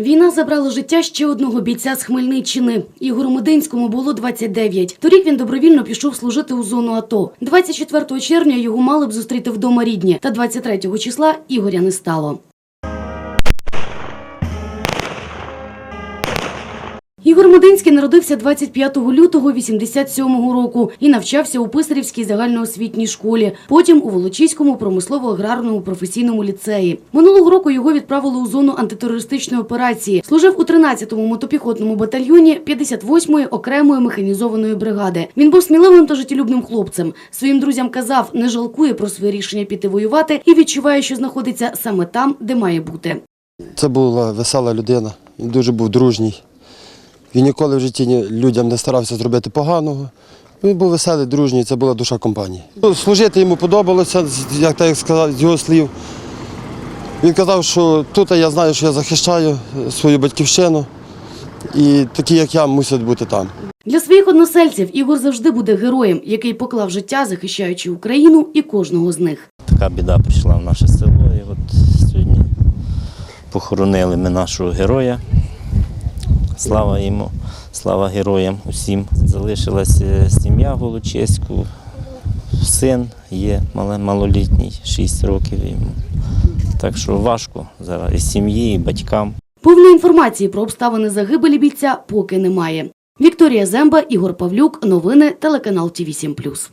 Війна забрала життя ще одного бійця з Хмельниччини. Ігору Мединському було 29. Торік він добровільно пішов служити у зону АТО. 24 червня його мали б зустріти вдома рідні, та 23 числа Ігоря не стало. Ігор народився 25 лютого 87 року і навчався у Писарівській загальноосвітній школі, потім у Волочиському промислово-аграрному професійному ліцеї. Минулого року його відправили у зону антитерористичної операції. Служив у 13-му мотопіхотному батальйоні 58-ї окремої механізованої бригади. Він був сміливим та життєлюбним хлопцем. Своїм друзям казав, не жалкує про своє рішення піти воювати і відчуває, що знаходиться саме там, де має бути. Це була весела людина, він дуже був дружній. Він ніколи в житті людям не старався зробити поганого. Він був веселий, дружній, це була душа компанії. Ну, Служити йому подобалося, як так сказав, з його слів. Він казав, що тут я знаю, що я захищаю свою батьківщину, і такі, як я, мусять бути там. Для своїх односельців Ігор завжди буде героєм, який поклав життя, захищаючи Україну і кожного з них. Така біда прийшла в наше село. І от сьогодні похоронили ми нашого героя. Слава йому, слава героям усім. Залишилася сім'я Волочеську, син є малолітній, 6 років йому. Так що важко зараз і сім'ї, і батькам. Повної інформації про обставини загибелі бійця поки немає. Вікторія Земба, Ігор Павлюк. Новини телеканал ТІВІ 7+.